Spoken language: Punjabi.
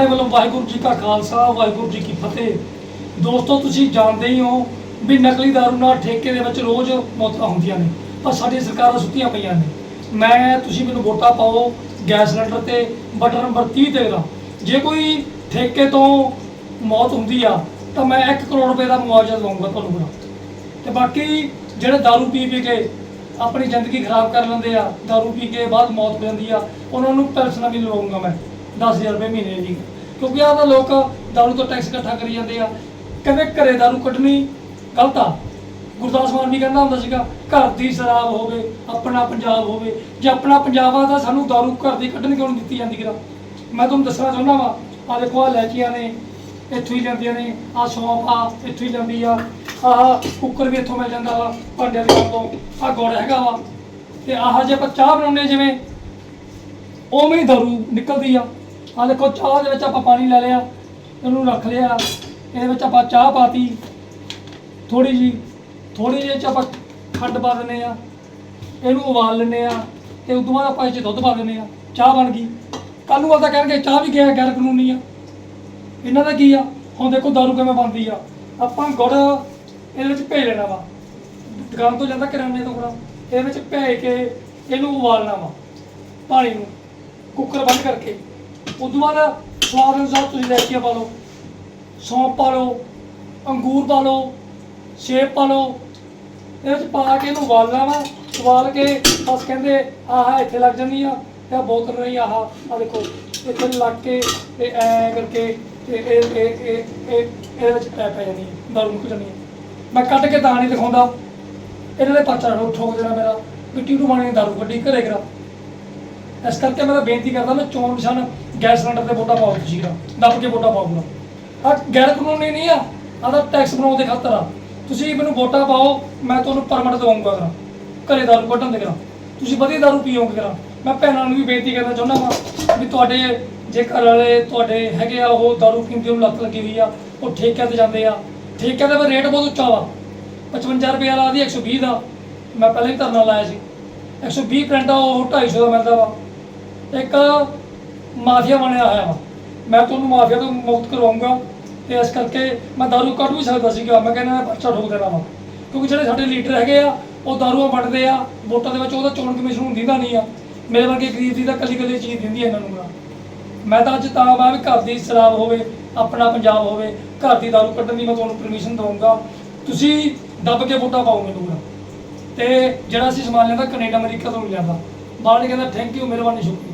ਆਪਣੇ ਵੱਲੋਂ ਵਾਹਿਗੁਰੂ ਜੀ ਕਾ ਖਾਲਸਾ, ਵਾਹਿਗੁਰੂ ਜੀ ਕੀ ਫਤਿਹ। ਦੋਸਤੋ, ਤੁਸੀਂ ਜਾਣਦੇ ਹੀ ਹੋ ਵੀ ਨਕਲੀ ਦਾਰੂ ਨਾਲ ਠੇਕੇ ਦੇ ਵਿੱਚ ਰੋਜ਼ ਮੌਤਾਂ ਹੁੰਦੀਆਂ ਨੇ ਪਰ ਸਾਡੀ ਸਰਕਾਰਾਂ ਸੁੱਤੀਆਂ ਪਈਆਂ ਨੇ। ਮੈਂ, ਤੁਸੀਂ ਮੈਨੂੰ ਵੋਟਾਂ ਪਾਓ, ਗੈਸ ਸਿਲੰਡਰ ਤੇ ਬਟਨ ਨੰਬਰ 30 ਤੇ ਦਾ ਜੇ ਕੋਈ ਠੇਕੇ ਤੋਂ ਮੌਤ ਹੁੰਦੀ ਆ, ਤਾਂ ਮੈਂ 1 ਕਰੋੜ ਰੁਪਏ ਦਾ ਮੁਆਵਜ਼ਾ ਦਵਾਂਗਾ ਤੁਹਾਨੂੰ ਬਣਾ ਤੇ ਬਾਕੀ ਜਿਹੜੇ ਦਾਰੂ ਪੀ ਪੀ ਕੇ ਆਪਣੀ ਜ਼ਿੰਦਗੀ ਖਰਾਬ ਕਰ ਲੈਂਦੇ ਆ ਦਾਰੂ ਪੀ ਕੇ ਬਾਅਦ ਮੌਤ ਹੋ ਜਾਂਦੀ ਆ, ਉਹਨਾਂ ਨੂੰ ਪੈਨਸ਼ਨਾਂ ਵੀ ਲਵਾਉਂਗਾ ਮੈਂ। 10000 ਰੁਪਏ ਮਹੀਨੇ ਦੀ। ਕਿਉਂਕਿ ਆਹ ਤਾਂ ਲੋਕ ਦਾਰੂ ਤੋਂ ਟੈਕਸ ਇਕੱਠਾ ਕਰੀ ਜਾਂਦੇ ਆ। ਕਹਿੰਦੇ ਘਰੇ ਦਾਰੂ ਕੱਢਣੀ ਗਲਤ ਆ। ਗੁਰਦਾਸ ਮਾਨ ਵੀ ਕਹਿੰਦਾ ਹੁੰਦਾ ਸੀਗਾ, ਘਰ ਦੀ ਸ਼ਰਾਬ ਹੋਵੇ, ਆਪਣਾ ਪੰਜਾਬ ਹੋਵੇ। ਜੇ ਆਪਣਾ ਪੰਜਾਬ ਆ ਤਾਂ ਸਾਨੂੰ ਦਾਰੂ ਘਰ ਦੀ ਕੱਢਣ ਕਿਉਂ ਨਹੀਂ ਦਿੱਤੀ ਜਾਂਦੀ ਕਿਰਾ? ਮੈਂ ਤੁਹਾਨੂੰ ਦੱਸਣਾ ਚਾਹੁੰਦਾ ਵਾਂ ਆ ਦੇਖੋ ਆ ਲੈਚੀਆਂ ਨੇ, ਇੱਥੋਂ ਹੀ ਲੈਂਦੀਆਂ ਨੇ ਆ ਸੌਂਫ ਆ, ਇੱਥੋਂ ਹੀ ਲੈਂਦੀ ਆ। ਆਹ ਕੁੱਕਰ ਵੀ ਇੱਥੋਂ ਮਿਲ ਜਾਂਦਾ ਵਾ ਭਾਂਡੇ ਦੇ ਤੋਂ ਆ ਗੁੜ ਹੈਗਾ ਵਾ। ਤੇ ਆਹ ਜੇ ਆਪਾਂ ਚਾਹ ਬਣਾਉਂਦੇ ਜਿਵੇਂ, ਉਵੇਂ ਹੀ ਦਾਰੂ ਨਿਕਲਦੀ ਆ। ਆ ਦੇਖੋ, ਚਾਹ ਦੇ ਵਿੱਚ ਆਪਾਂ ਪਾਣੀ ਲੈ ਲਿਆ, ਇਹਨੂੰ ਰੱਖ ਲਿਆ, ਇਹਦੇ ਵਿੱਚ ਆਪਾਂ ਚਾਹ ਪਾਤੀ। ਥੋੜੀ ਜੀ ਥੋੜੀ ਜਿਹੀ ਚ ਆਪਾਂ ਖੰਡ ਪਾ ਦਿੰਦੇ ਆ ਇਹਨੂੰ ਉਬਾਲ ਲੈਂਦੇ ਆ ਤੇ ਉਦੋਂ ਬਾਅਦ ਆਪਾਂ ਇਹ 'ਚ ਦੁੱਧ ਪਾ ਦਿੰਦੇ ਆ ਚਾਹ ਬਣ ਗਈ। ਕੱਲ ਨੂੰ ਆਦਾ ਕਹਿਣਗੇ, ਚਾਹ ਵੀ ਗਿਆ ਗੈਰ ਕਾਨੂੰਨੀ ਆ। ਇਹਨਾਂ ਦਾ ਕੀ ਆ? ਹੁਣ ਦੇਖੋ, ਦਾਰੂ ਕਿਵੇਂ ਬਣਦੀ ਆ। ਆਪਾਂ ਗੁੜ ਇਹਦੇ ਵਿੱਚ ਭੇ ਲੈਣਾ ਵਾ। ਦੁਕਾਨ ਤੋਂ ਜਾਂਦਾ ਕਿਰਾਨੇ ਤੋਂ ਗੁੜ, ਇਹਦੇ ਵਿੱਚ ਭੇ ਕੇ ਇਹਨੂੰ ਉਬਾਲਣਾ ਵਾ, ਪਾਣੀ ਨੂੰ, ਕੁੱਕਰ ਬੰਦ ਕਰਕੇ। ਉਦੋਂ ਬਾਅਦ ਸਵਾਦ ਅਨੁਸਾਰ ਤੁਸੀਂ ਲੈਚੀਆਂ ਪਾ ਲਓ। ਸੌਂਫ ਪਾ ਲਓ, ਅੰਗੂਰ ਪਾ ਲਓ ਸੇਬ ਪਾ ਲਓ। ਇਹਦੇ ਵਿੱਚ ਪਾ ਕੇ ਇਹਨੂੰ ਉਬਾਲਣਾ ਵਾ, ਉਬਾਲ ਕੇ ਬਸ ਕਹਿੰਦੇ, ਆਹਾ ਇੱਥੇ ਲੱਗ ਜਾਂਦੀ ਆ, ਤੇ ਆਹ ਬੋਤਲ ਨਹੀਂ, ਆਹ ਆ ਦੇਖੋ, ਇੱਥੇ ਲੱਗ ਕੇ ਤੇ ਐ ਕਰਕੇ ਤੇ ਇਹ ਇਹ ਇਹ ਇਹਦੇ ਵਿੱਚ ਪੈ ਪੈ ਜਾਂਦੀ ਹੈ ਦਾਰੂ ਮੁੱਕ ਜਾਂਦੀ ਹੈ ਮੈਂ ਕੱਢ ਕੇ ਤਾਂ ਨਹੀਂ ਦਿਖਾਉਂਦਾ। ਇਹਨਾਂ ਦੇ ਪਰਚਾ ਠੋਕ ਦੇਣਾ ਮੇਰਾ। ਮਿੱਟੀ ਨੂੰ ਬਾਣੀ ਦਾਰੂ ਕੱਢੀ, ਘਰੇ ਕਰਾ। ਇਸ ਕਰਕੇ ਮੈਂ ਤਾਂ ਬੇਨਤੀ ਕਰਦਾ ਮੈਂ ਚੋਣ ਨਿਸ਼ਾਨ ਗੈਸ ਸਿਲੰਡਰ ਤੇ ਵੋਟਾਂ ਪਾਓ ਤੁਸੀਂ ਕਰਾ ਦੱਬ ਕੇ ਵੋਟਾਂ ਪਾਉਂਗਾ ਆ ਗੈਰ ਕਾਨੂੰਨੀ ਨਹੀਂ ਆ ਆਦਾ ਟੈਕਸ ਬਣਾਉਣ ਦੇ ਖਾਤਰ ਆ। ਤੁਸੀਂ ਮੈਨੂੰ ਵੋਟਾਂ ਪਾਓ, ਮੈਂ ਤੁਹਾਨੂੰ ਪਰਮਿਟ ਦਵਾਉਂਗਾ ਕਰਾ ਘਰੇ ਦਾਰੂ ਕੱਢਣ ਦੇ ਕਰਾਂ ਤੁਸੀਂ ਵਧੀਆ ਦਾਰੂ ਪੀਓਗੇ ਕਰਾਂ ਮੈਂ ਭੈਣਾਂ ਨੂੰ ਵੀ ਬੇਨਤੀ ਕਰਨਾ ਚਾਹੁੰਦਾ ਵਾਂ ਵੀ ਤੁਹਾਡੇ ਜੇ ਘਰ ਵਾਲੇ ਤੁਹਾਡੇ ਹੈਗੇ ਆ, ਉਹ ਦਾਰੂ ਪੀਂਦੇ ਨੂੰ ਲੱਤ ਲੱਗੀ ਹੋਈ ਆ, ਉਹ ਠੇਕਿਆਂ ਤੇ ਜਾਂਦੇ ਆ। ਠੇਕਿਆਂ ਦਾ ਰੇਟ ਬਹੁਤ ਉੱਚਾ ਵਾ। 55 ਰੁਪਏ ਵਾਲਾ ਦੀ 120 ਦਾ। ਮੈਂ ਪਹਿਲਾਂ ਹੀ ਧਰਨਾ ਲਾਇਆ ਸੀ। 120 ਪ੍ਰਿੰਟ ਆ, ਉਹ 250 ਦਾ ਮਿਲਦਾ ਵਾ। ਇੱਕ ਮਾਫੀਆ ਬਣਿਆ ਹੋਇਆ ਵਾ। ਮੈਂ ਤੁਹਾਨੂੰ ਮਾਫੀਆ ਤੋਂ ਮੁਕਤ ਕਰਵਾਉਂਗਾ ਤੇ ਇਸ ਕਰਕੇ ਮੈਂ ਦਾਰੂ ਕੱਢ ਵੀ ਸਕਦਾ ਸੀਗਾ। ਮੈਂ ਕਹਿੰਦਾ ਪਰਚਾ ਠੋਕ ਦੇਣਾ ਵਾ। ਕਿਉਂਕਿ ਜਿਹੜੇ ਸਾਡੇ ਲੀਡਰ ਹੈਗੇ ਆ, ਉਹ ਦਾਰੂਆਂ ਵੰਡਦੇ ਆ। ਵੋਟਾਂ ਦੇ ਵਿੱਚ ਉਹਦਾ ਚੋਣ ਕਮਿਸ਼ਨ ਨੂੰ ਦਿੰਦਾ ਨਹੀਂ ਆ। ਮੇਰੇ ਵਰਗੇ ਗਰੀਬ ਦੀ ਤਾਂ ਕੱਲੀ ਕੱਲੀ ਚੀਜ਼ ਦਿੰਦੀ ਆ ਇਹਨਾਂ ਨੂੰ। ਮੈਂ ਤਾਂ ਅੱਜ ਤਾਂ ਮੈਂ ਵੀ ਘਰ ਦੀ ਸ਼ਰਾਬ ਹੋਵੇ, ਆਪਣਾ ਪੰਜਾਬ ਹੋਵੇ, ਘਰ ਦੀ ਦਾਰੂ ਕੱਢਣ ਦੀ ਮੈਂ ਤੁਹਾਨੂੰ ਪਰਮਿਸ਼ਨ ਦਊਂਗਾ। ਤੁਸੀਂ ਦੱਬ ਕੇ ਵੋਟਾਂ ਪਾਓ ਮੈਨੂੰ ਤੇ ਜਿਹੜਾ ਅਸੀਂ ਸਮਾਨ ਲੈਂਦਾ ਕੈਨੇਡਾ, ਅਮਰੀਕਾ ਤੋਂ ਨਹੀਂ ਲੈਂਦਾ ਬਾਹਰ ਕਹਿੰਦਾ ਥੈਂਕ ਯੂ ਮਿਹਰਬਾਨੀ, ਸ਼ੁਕਰੀਆ।